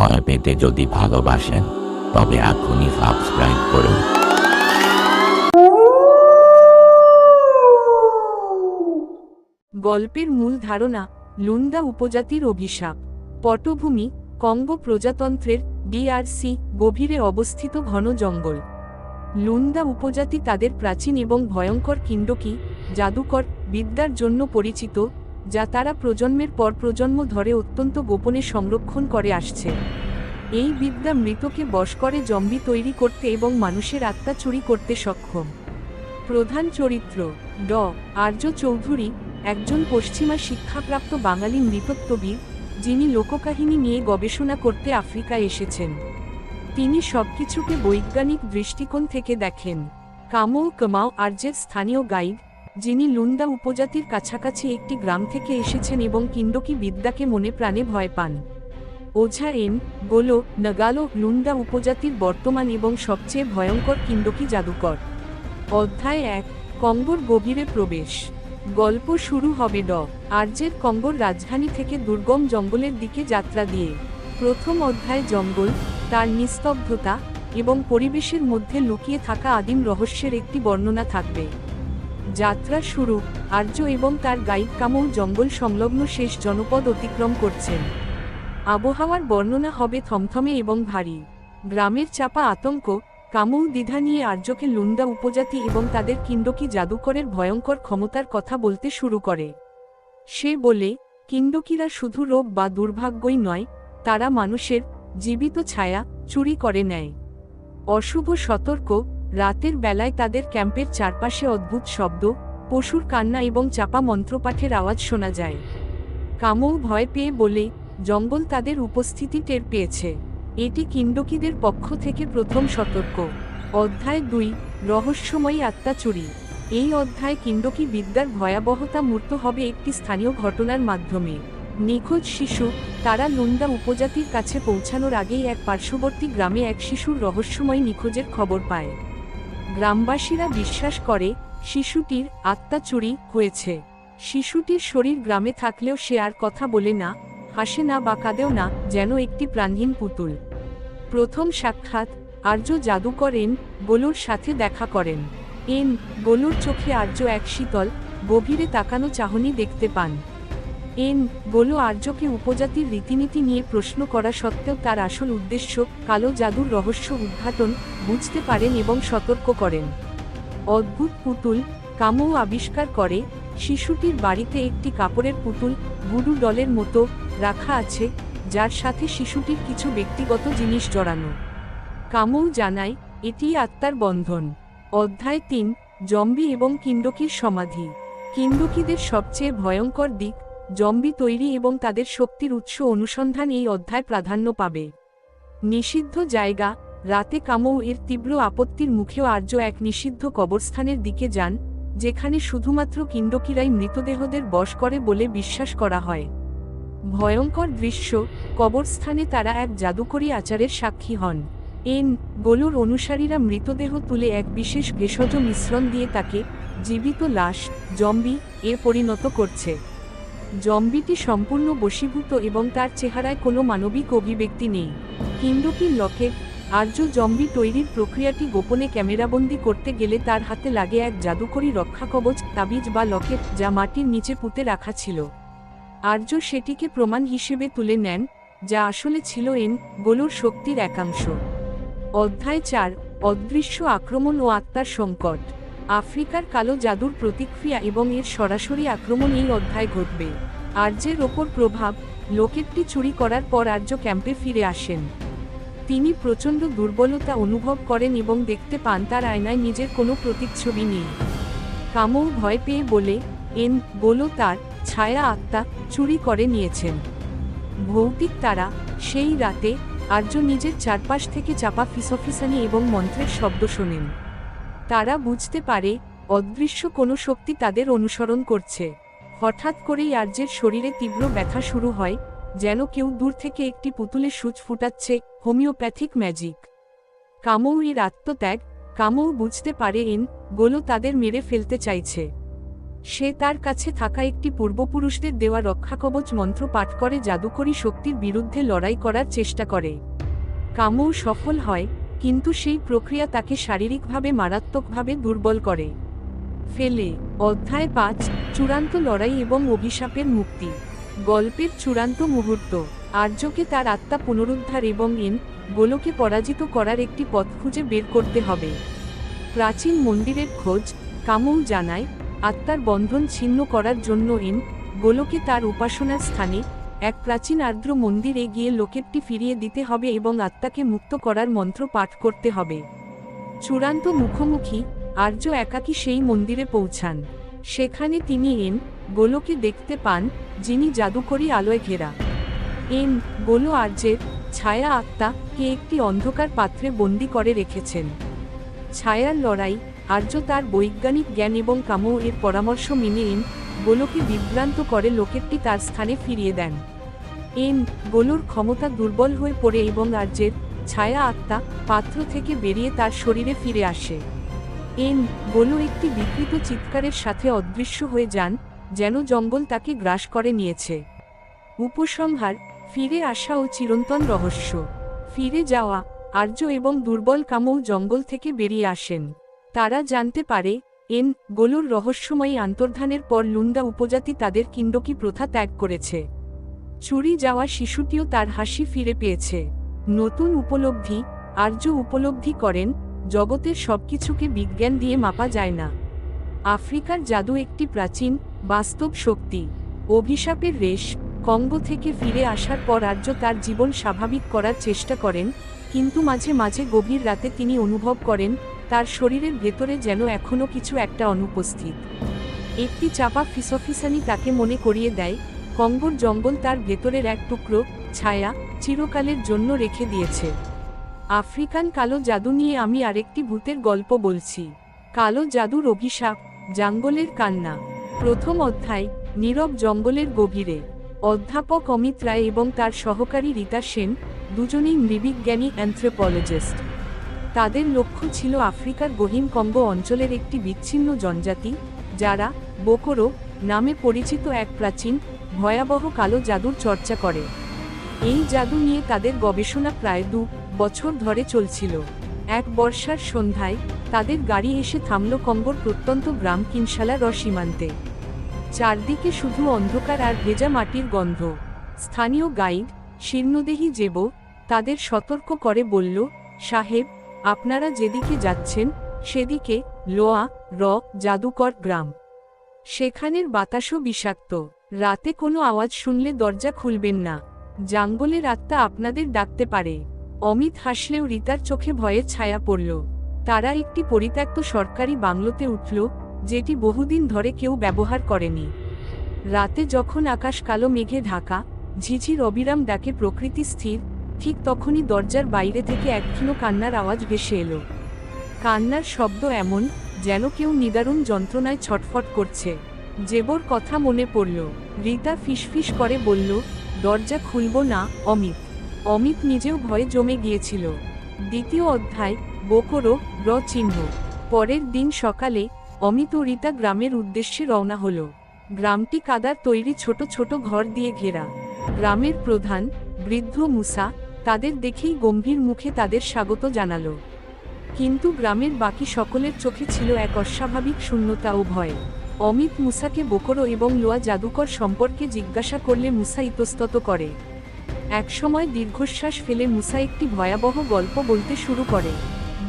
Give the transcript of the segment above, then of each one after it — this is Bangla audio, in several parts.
ভয় পেতে যদি ভালোবাসেন, তবে এখনই সাবস্ক্রাইব করুন। গল্পের মূল ধারণা লুন্দা উপজাতির অভিশাপ। পটভূমি, কঙ্গো প্রজাতন্ত্রের ডিআরসি, গভীরে অবস্থিত ঘন জঙ্গল। লুন্দা উপজাতি তাদের প্রাচীন এবং ভয়ঙ্কর কিণ্ডকি জাদুকর, বিদ্যার জন্য পরিচিত যা তারা প্রজন্মের পর প্রজন্ম ধরে অত্যন্ত গোপনে সংরক্ষণ করে আসছে। এই বিদ্যা মৃতকে বশ করে জম্বি তৈরি করতে এবং মানুষের আত্মা চুরি করতে সক্ষম। প্রধান চরিত্র, ড. আর্য চৌধুরী, একজন পশ্চিমা শিক্ষাপ্রাপ্ত বাঙালি নৃতত্ত্ববিদ, যিনি লোককাহিনী নিয়ে গবেষণা করতে আফ্রিকায় এসেছেন। তিনি সবকিছুকে বৈজ্ঞানিক দৃষ্টিকোণ থেকে দেখেন। কামৌ কমাও আর্যের স্থানীয় গাইড যিনি লুন্দা উপজাতির কাছাকাছি একটি গ্রাম থেকে এসেছেন এবং কিন্ডকি বিদ্যাকে মনে প্রাণে ভয় পান। ওঝা এন, গোলো, নগালো লুন্ডা উপজাতির বর্তমান এবং সবচেয়ে ভয়ঙ্কর কিন্ডকি জাদুকর। অধ্যায় এক, কঙ্গোর গভীরে প্রবেশ। গল্প শুরু হবে ড। আর্যের কঙ্গোর রাজধানী থেকে দুর্গম জঙ্গলের দিকে যাত্রা দিয়ে। প্রথম অধ্যায় জঙ্গল, তার নিস্তব্ধতা এবং পরিবেশের মধ্যে লুকিয়ে থাকা আদিম রহস্যের একটি বর্ণনা থাকবে। যাত্রা শুরু, আর্য এবং তার গাইড কামৌ জঙ্গল সংলগ্ন শেষ জনপদ অতিক্রম করছেন। আবহাওয়ার বর্ণনা হবে থমথমে এবং ভারী। গ্রামের চাপা আতঙ্ক কামৌ দ্বিধা নিয়ে আর্যকে লুন্দা উপজাতি এবং তাদের কিন্ডকি জাদুকরের ভয়ঙ্কর ক্ষমতার কথা বলতে শুরু করে। সে বলে, কিন্ডকিরা শুধু রোগ বা দুর্ভাগ্যই নয়, তারা মানুষের জীবিত ছায়া চুরি করে নেয়। অশুভ সতর্ক রাতের বেলায় তাদের ক্যাম্পের চারপাশে অদ্ভুত শব্দ, পশুর কান্না এবং চাপা মন্ত্রপাঠের আওয়াজ শোনা যায়। কামৌ ভয় পেয়ে বলে, জঙ্গল তাদের উপস্থিতি টের পেয়েছে। এটি কিন্ডকিদের পক্ষ থেকে প্রথম সতর্ক। অধ্যায় দুই, রহস্যময়ী আত্মা চুরি। এই অধ্যায় কিন্ডকি বিদ্যার ভয়াবহতা মূর্ত হবে একটি স্থানীয় ঘটনার মাধ্যমে। নিখোঁজ শিশু, তারা লুন্দা উপজাতির কাছে পৌঁছানোর আগেই এক পার্শ্ববর্তী গ্রামে এক শিশুর রহস্যময় নিখোঁজের খবর পায়। গ্রামবাসীরা বিশ্বাস করে, শিশুটির আত্মা চুরি হয়েছে। শিশুটির শরীর গ্রামে থাকলেও সে আর কথা বলে না, হাসে না বা কাঁদেও না, যেন একটি প্রাণহীন পুতুল। প্রথম সাক্ষাৎ, আর্য জাদুকর এন গোলুর সাথে দেখা করেন। এন গোলুর চোখে আর্য এক শীতল, গভীরে তাকানো চাহনি দেখতে পান। এন গোলু আর্যকে উপজাতির রীতিনীতি নিয়ে প্রশ্ন করা সত্ত্বেও তার আসল উদ্দেশ্য কালো জাদুর রহস্য উদ্ঘাটন, বুঝতে পারেন এবং সতর্ক করেন। অদ্ভুত পুতুল কামৌ আবিষ্কার করে, শিশুটির বাড়িতে একটি কাপড়ের পুতুল, গুডু ডলের মতো রাখা আছে, যার সাথে শিশুটির কিছু ব্যক্তিগত জিনিস জড়ানো। কামৌ জানায়, এটি আত্মার বন্ধন। অধ্যায় তিন, জম্বি এবং কিন্ডকির সমাধি। কিন্ডকিদের সবচেয়ে ভয়ঙ্কর দিক জম্বি তৈরি এবং তাদের শক্তির উৎস অনুসন্ধান এই অধ্যায় প্রাধান্য পাবে। নিষিদ্ধ জায়গা, রাতে কামৌ এর তীব্র আপত্তির মুখেও আর্য এক নিষিদ্ধ কবরস্থানের দিকে যান, যেখানে শুধুমাত্র কিন্ডকিরাই মৃতদেহদের বশ করে বলে বিশ্বাস করা হয়। ভয়ঙ্কর দৃশ্য, কবরস্থানে তারা এক জাদুকরী আচারের সাক্ষী হন। এন, গোলুর অনুসারীরা মৃতদেহ তুলে এক বিশেষ ভেষজ মিশ্রণ দিয়ে তাকে জীবিত লাশ, জম্বি, এ পরিণত করছে। জম্বিটি সম্পূর্ণ বশীভূত এবং তার চেহারায় কোনো মানবিক অভিব্যক্তি নেই। কিন্ডকির লকেট আর্য জম্বি তৈরির প্রক্রিয়াটি গোপনে ক্যামেরাবন্দি করতে গেলে তার হাতে লাগে এক জাদুকরী রক্ষাকবচ, তাবিজ বা লকেট যা মাটির নিচে পুঁতে রাখা ছিল। আর্য সেটিকে প্রমাণ হিসেবে তুলে নেন, যা আসলে ছিল এন গোলুর শক্তির একাংশ। অধ্যায় চার, অদৃশ্য আক্রমণ ও আত্মার সংকট। আফ্রিকার কালো জাদুর প্রতিক্রিয়া এবং এর সরাসরি আক্রমণ এই অধ্যায় ঘটবে। আর্যের ওপর প্রভাব লোকেটটি চুরি করার পর আর্য ক্যাম্পে ফিরে আসেন। তিনি প্রচণ্ড দুর্বলতা অনুভব করেন এবং দেখতে পান তার আয়নায় নিজের কোনো প্রতিচ্ছবি নেই। কামৌ ভয় পেয়ে বলে, এন, বলো তার, ছায়া আত্মা চুরি করে নিয়েছেন। ভৌতিক তারা, সেই রাতে আর্য নিজের চারপাশ থেকে চাপা ফিসফিসানি এবং মন্ত্রের শব্দ শোনেন। তারা বুঝতে পারে, অদৃশ্য কোনো শক্তি তাদের অনুসরণ করছে। হঠাৎ করেই আর্যের শরীরে তীব্র ব্যথা শুরু হয়, যেন কেউ দূর থেকে একটি পুতুলে সূচ ফুটাচ্ছে, হোমিওপ্যাথিক ম্যাজিক। কামৌ এর আত্মত্যাগ, কামৌ বুঝতে পারে এন গোলো তাদের মেরে ফেলতে চাইছে। সে তার কাছে থাকা একটি পূর্বপুরুষদের দেওয়া রক্ষাকবচ মন্ত্র পাঠ করে জাদুকরী শক্তির বিরুদ্ধে লড়াই করার চেষ্টা করে। কামও সফল হয় কিন্তু সেই প্রক্রিয়া তাকে শারীরিকভাবে, মারাত্মকভাবে দুর্বল করে। ফেলে। অধ্যায় পাঁচ, চূড়ান্ত লড়াই এবং অভিশাপের মুক্তি। গল্পের চূড়ান্ত মুহূর্ত। আর্যকে তার আত্মা পুনরুদ্ধার এবং এন, গোলকে পরাজিত করার একটি পথ খুঁজে বের করতে হবে। প্রাচীন মন্দিরের খোঁজ কামৌ জানায়, আত্মার বন্ধন ছিন্ন করার জন্য এন, গোলকে তার উপাসনার স্থানে এক প্রাচীন আর্দ্র মন্দিরে গিয়ে লোকেরটি ফিরিয়ে দিতে হবে এবং আত্মাকে মুক্ত করার মন্ত্র পাঠ করতে হবে। চূড়ান্ত মুখোমুখি আর্য একাকী সেই মন্দিরে পৌঁছান। সেখানে তিনি এন গোলকে দেখতে পান, যিনি জাদুকরী আলোয় ঘেরা। এন গোলো আর্যের ছায়া আত্মা কে একটি অন্ধকার পাত্রে বন্দি করে রেখেছেন। ছায়ার লড়াই আর্য তার বৈজ্ঞানিক জ্ঞান এবং কামো এর পরামর্শ মেনে এন গোলোকে বিভ্রান্ত করে লোকেরটি তার স্থানে ফিরিয়ে দেন। এন গোলোর ক্ষমতা দুর্বল হয়ে পড়ে এবং আর্যের ছায়া আত্মা, পাত্র থেকে বেরিয়ে তার শরীরে ফিরে আসে। এন গোলো একটি বিকৃত চিৎকারের সাথে অদৃশ্য হয়ে যান, যেন জঙ্গল তাকে গ্রাস করে নিয়েছে। উপসংহার, ফিরে আসা ও চিরন্তন রহস্য। ফিরে যাওয়া, আর্য এবং দুর্বল কামৌ জঙ্গল থেকে বেরিয়ে আসেন। তারা জানতে পারে, এন, গোলোর রহস্যময়ী আন্তর্ধানের পর লুন্দা উপজাতি তাদের কিন্ডকি প্রথা ত্যাগ করেছে। চুরি যাওয়া শিশুটিও তার হাসি ফিরে পেয়েছে। নতুন উপলব্ধি, আর্য উপলব্ধি করেন, জগতের সবকিছুকে বিজ্ঞান দিয়ে মাপা যায় না। আফ্রিকার জাদু একটি প্রাচীন, বাস্তব শক্তি। অভিশাপের রেশ, কঙ্গো থেকে ফিরে আসার পর আর্য তার জীবন স্বাভাবিক করার চেষ্টা করেন, কিন্তু মাঝে মাঝে গভীর রাতে তিনি অনুভব করেন, তার শরীরের ভেতরে যেন এখনও কিছু একটা অনুপস্থিত। একটি চাপা ফিসফিসানি তাকে মনে করিয়ে দেয় কঙ্গোর জঙ্গল তার ভেতরের এক টুকরো ছায়া চিরকালের জন্য রেখে দিয়েছে। আফ্রিকান কালো জাদু নিয়ে আমি আরেকটি ভূতের গল্প বলছি। কালো জাদুর অভিশাপ, জাঙ্গলের কান্না। প্রথম অধ্যায়, নীরব জঙ্গলের গভীরে। অধ্যাপক অমিত রায় এবং তার সহকারী রীতা সেন, দুজনেই নৃবিজ্ঞানী অ্যান্থ্রোপোলজিস্ট। তাদের লক্ষ্য ছিল আফ্রিকার গহীন কঙ্গ অঞ্চলের একটি বিচ্ছিন্ন জনজাতি, যারা বোকোরো নামে পরিচিত এক প্রাচীন ভয়াবহ কালো জাদুর চর্চা করে। এই জাদু নিয়ে তাদের গবেষণা প্রায় দু বছর ধরে চলছিল। এক বর্ষার সন্ধ্যায় তাদের গাড়ি এসে থামল কঙ্গোর প্রত্যন্ত গ্রাম কিনশালা র সীমান্তে চারদিকে শুধু অন্ধকার আর ভেজা মাটির গন্ধ। স্থানীয় গাইড, শীর্ণদেহী জেব, তাদের সতর্ক করে বলল, সাহেব, আপনারা যেদিকে যাচ্ছেন, সেদিকে লোয়া, র, জাদুকর গ্রাম। সেখানের বাতাসও বিষাক্ত। রাতে কোনো আওয়াজ শুনলে দরজা খুলবেন না। জাঙ্গলের আত্মা আপনাদের ডাকতে পারে। অমিত হাসলেও রিতার চোখে ভয়ের ছায়া পড়ল। তারা একটি পরিত্যক্ত সরকারি বাংলোতে উঠল, যেটি বহুদিন ধরে কেউ ব্যবহার করেনি। রাতে যখন আকাশ কালো মেঘে ঢাকা, ঝিঝির অবিরাম ডাকে প্রকৃতি স্থির, ঠিক তখনই দরজার বাইরে থেকে একক্ষীণ কান্নার আওয়াজ ভেসে এলো। কান্নার শব্দ এমন, যেন কেউ নিদারুণ যন্ত্রণায় ছটফট করছে। জেবর কথা মনে পড়ল। রিতা ফিসফিস করে বলল, দরজা খুলব না, অমিত। অমিত নিজেও ভয়ে জমে গিয়েছিল। দ্বিতীয় অধ্যায়, বোকরো, র চিহ্ন। পরের দিন সকালে, অমিত ও রিতা গ্রামের উদ্দেশ্যে রওনা হল। গ্রামটি কাদার তৈরি ছোট ছোট ঘর দিয়ে ঘেরা। গ্রামের প্রধান, বৃদ্ধ মুসা, তাদের দেখেই গম্ভীর মুখে তাদের স্বাগত জানালো। কিন্তু গ্রামের বাকি সকলের চোখে ছিল এক অস্বাভাবিক শূন্যতা ও ভয়। অমিত মুসাকে বোকরো এবং লোয়া জাদুকর সম্পর্কে জিজ্ঞাসা করলে মুসা ইতস্তত করে। একসময় দীর্ঘশ্বাস ফেলে মুসা একটি ভয়াবহ গল্প বলতে শুরু করে।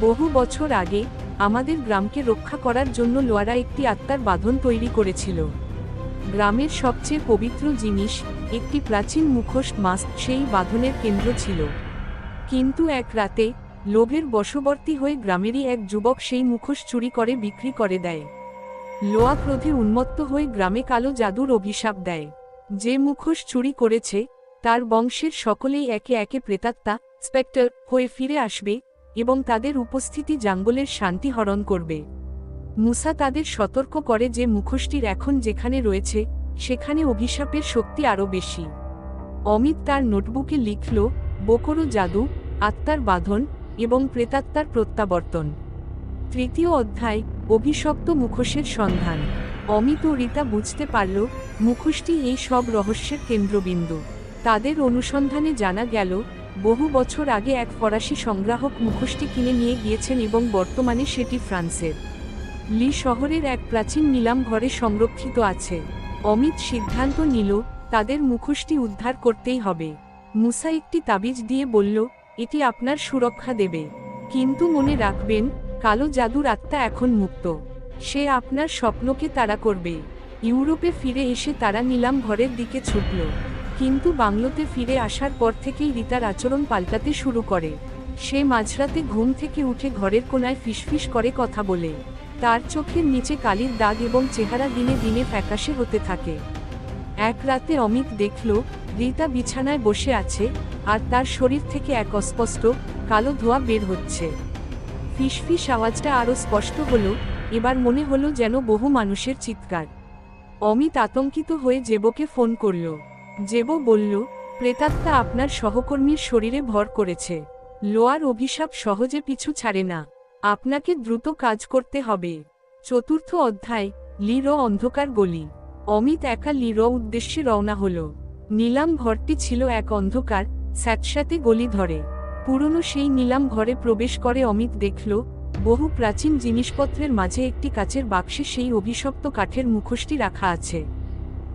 বহু বছর আগে, আমাদের গ্রামকে রক্ষা করার জন্য লোয়ারা একটি আত্মার বাঁধন তৈরি করেছিল। গ্রামের সবচেয়ে পবিত্র জিনিস, একটি প্রাচীন মুখোশ মাস্ক সেই বাঁধনের কেন্দ্র ছিল। কিন্তু এক রাতে, লোভের বশবর্তী হয়ে গ্রামেরই এক যুবক সেই মুখোশ চুরি করে বিক্রি করে দেয়। লোয়া ক্রোধে উন্মত্ত হয়ে গ্রামে কালো জাদুর অভিশাপ দেয়। যে মুখোশ চুরি করেছে, তার বংশের সকলেই একে একে প্রেতাত্মা, স্পেক্টার হয়ে ফিরে আসবে এবং তাদের উপস্থিতি জাঙ্গলের শান্তি হরণ করবে। মুসা তাদের সতর্ক করে যে মুখোশটির এখন যেখানে রয়েছে, সেখানে অভিশাপের শক্তি আরও বেশি। অমিত তার নোটবুকে লিখল, বকরু জাদু, আত্মার বাঁধন এবং প্রেতাত্মার প্রত্যাবর্তন। তৃতীয় অধ্যায়, অভিশপ্ত মুখোশের সন্ধান। অমিত ও রীতা বুঝতে পারল, মুখোশটি এই সব রহস্যের কেন্দ্রবিন্দু। তাদের অনুসন্ধানে জানা গেল, বহু বছর আগে এক ফরাসি সংগ্রাহক মুখোশটি কিনে নিয়ে গিয়েছেন এবং বর্তমানে সেটি ফ্রান্সের। লি শহরের এক প্রাচীন নিলাম ঘরে সংরক্ষিত আছে। অমিত সিদ্ধান্ত নিল, তাদের মুখোশটি উদ্ধার করতেই হবে। মুসা একটি তাবিজ দিয়ে বলল, এটি আপনার সুরক্ষা দেবে। কিন্তু মনে রাখবেন কালো জাদুর আত্মা এখন মুক্ত। সে আপনার স্বপ্নকে তাড়া করবে। ইউরোপে ফিরে এসে তারা নিলাম ঘরের দিকে ছুটল। কিন্তু বাংলোতে ফিরে আসার পর থেকেই রিতার আচরণ পাল্টাতে শুরু করে। সে মাঝরাতে ঘুম থেকে উঠে ঘরের কোনায় ফিসফিস করে কথা বলে। তার চোখের নিচে কালির দাগ এবং চেহারা দিনে দিনে ফ্যাকাশে হতে থাকে। এক রাতে অমিত দেখল, রিতা বিছানায় বসে আছে, আর তার শরীর থেকে এক অস্পষ্ট, কালো ধোঁয়া বের হচ্ছে। ফিসফিস আওয়াজটা আরও স্পষ্ট হলো, এবার মনে হলো যেন বহু মানুষের চিৎকার। অমিত আতঙ্কিত হয়ে জেবকে ফোন করল। জেব বলল, প্রেতাত্মা আপনার সহকর্মীর শরীরে ভর করেছে। লোয়ার অভিশাপ সহজে পিছু ছাড়ে না। আপনাকে দ্রুত কাজ করতে হবে। চতুর্থ অধ্যায়, লির অন্ধকার গলি অমিত একা লির উদ্দেশ্যে রওনা হল। নিলাম ঘরটি ছিল এক অন্ধকার, স্যাঁতস্যাঁতে গলি ধরে। পুরনো সেই নিলাম ঘরে প্রবেশ করে অমিত দেখল, বহু প্রাচীন জিনিসপত্রের মাঝে একটি কাচের বাক্সে সেই অভিশপ্ত কাঠের মুখোশটি রাখা আছে।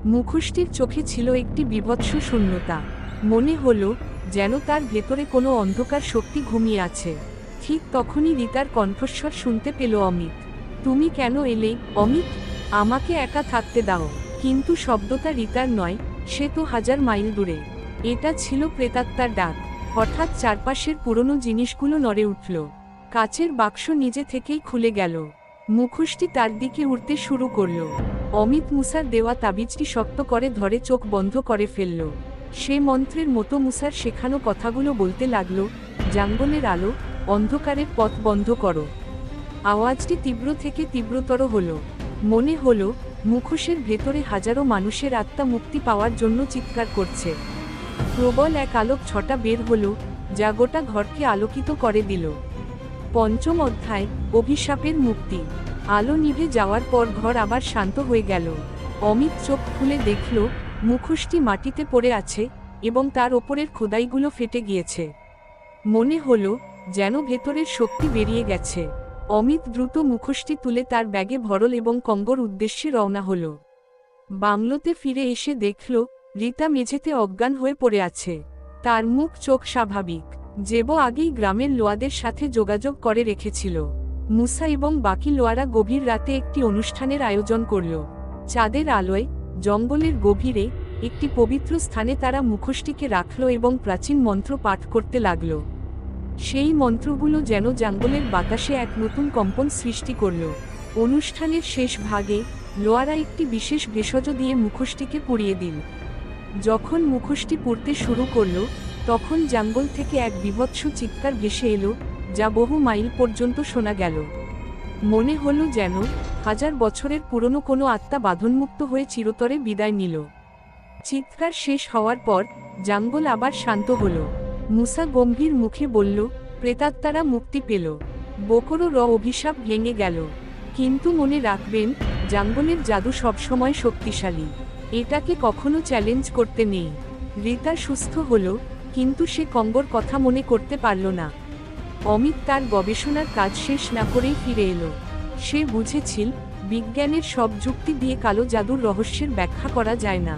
মুখোশটির চোখে ছিল একটি বিভৎস শূন্যতা। মনে হল, যেন তার ভেতরে কোনো অন্ধকার শক্তি ঘুমিয়ে আছে। ঠিক তখনই রিতার কণ্ঠস্বর শুনতে পেল অমিত। তুমি কেন এলে, অমিত? আমাকে একা থাকতে দাও। কিন্তু শব্দটা রিতার নয়, সে তো হাজার মাইল দূরে। এটা ছিল প্রেতাত্মার ডাক। হঠাৎ চারপাশের পুরনো জিনিসগুলো নড়ে উঠল। কাচের বাক্স নিজে থেকেই খুলে গেল। মুখোশটি তার দিকে উঠতে শুরু করল। অমিত মুসার দেওয়া তাবিজটি শক্ত করে ধরে চোখ বন্ধ করে ফেলল। সে মন্ত্রের মতো মুসার শেখানো কথাগুলো বলতে লাগল, জাঙ্গলের আলো, অন্ধকারের পথ বন্ধ করো। আওয়াজটি তীব্র থেকে তীব্রতর হল। মনে হল, মুখোশের ভেতরে হাজারো মানুষের আত্মা মুক্তি পাওয়ার জন্য চিৎকার করছে। প্রবল এক আলোক ছটা বের হলো, যা গোটা ঘরকে আলোকিত করে দিল। পঞ্চম অধ্যায়, অভিশাপের মুক্তি। আলো নিভে যাওয়ার পর ঘর আবার শান্ত হয়ে গেল। অমিত চোখ খুলে দেখল, মুখোশটি মাটিতে পড়ে আছে এবং তার ওপরের খোদাইগুলো ফেটে গিয়েছে। মনে হলো, যেন ভেতরের শক্তি বেরিয়ে গেছে। অমিত দ্রুত মুখোশটি তুলে তার ব্যাগে ভরল এবং কঙ্গর উদ্দেশ্যে রওনা হল। বাংলোতে ফিরে এসে দেখল রীতা মেঝেতে অজ্ঞান হয়ে পড়ে আছে। তার মুখ চোখ স্বাভাবিক। জেব আগেই গ্রামের লোয়াদের সাথে যোগাযোগ করে রেখেছিল। মুসা এবং বাকি লোয়ারা গভীর রাতে একটি অনুষ্ঠানের আয়োজন করল। চাঁদের আলোয়, জঙ্গলের গভীরে, একটি পবিত্র স্থানে তারা মুখোশটিকে রাখল এবং প্রাচীন মন্ত্র পাঠ করতে লাগল। সেই মন্ত্রগুলো যেন জঙ্গলের বাতাসে এক নতুন কম্পন সৃষ্টি করল। অনুষ্ঠানের শেষ ভাগে, লোয়ারা একটি বিশেষ ভেষজ দিয়ে মুখোশটিকে পুড়িয়ে দিল। যখন মুখোশটি পড়তে শুরু করল, তখন জঙ্গল থেকে এক বিভৎস চিৎকার ভেসে এলো, যা বহু মাইল পর্যন্ত শোনা গেল। মনে হলো যেন হাজার বছরের পুরনো কোনো আত্মা বাঁধনমুক্ত হয়ে চিরতরে বিদায় নিল। চিৎকার শেষ হওয়ার পর জঙ্গল আবার শান্ত হল। মুসা গম্ভীর মুখে বলল, প্রেতাত্মারা মুক্তি পেল। বকরো র অভিশাপ ভেঙে গেল। কিন্তু মনে রাখবেন, জঙ্গলের জাদু সবসময় শক্তিশালী। এটাকে কখনো চ্যালেঞ্জ করতে নেই। রিতা সুস্থ হল, কিন্তু সে কঙ্গর কথা মনে করতে পারল না। অমিত তার গবেষণার কাজ শেষ না করেই ফিরে এলো। সে বুঝেছিল, বিজ্ঞানের সব যুক্তি দিয়ে কালো জাদুর রহস্যের ব্যাখ্যা করা যায় না।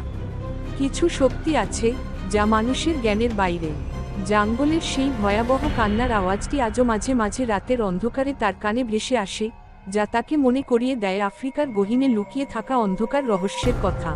কিছু শক্তি আছে, যা মানুষের জ্ঞানের বাইরে। জাঙ্গলের সেই ভয়াবহ কান্নার আওয়াজটি আজও মাঝে মাঝে রাতের অন্ধকারে তার কানে ভেসে আসে, যা তাকে মনে করিয়ে দেয় আফ্রিকার গহিনে লুকিয়ে থাকা অন্ধকার রহস্যের কথা।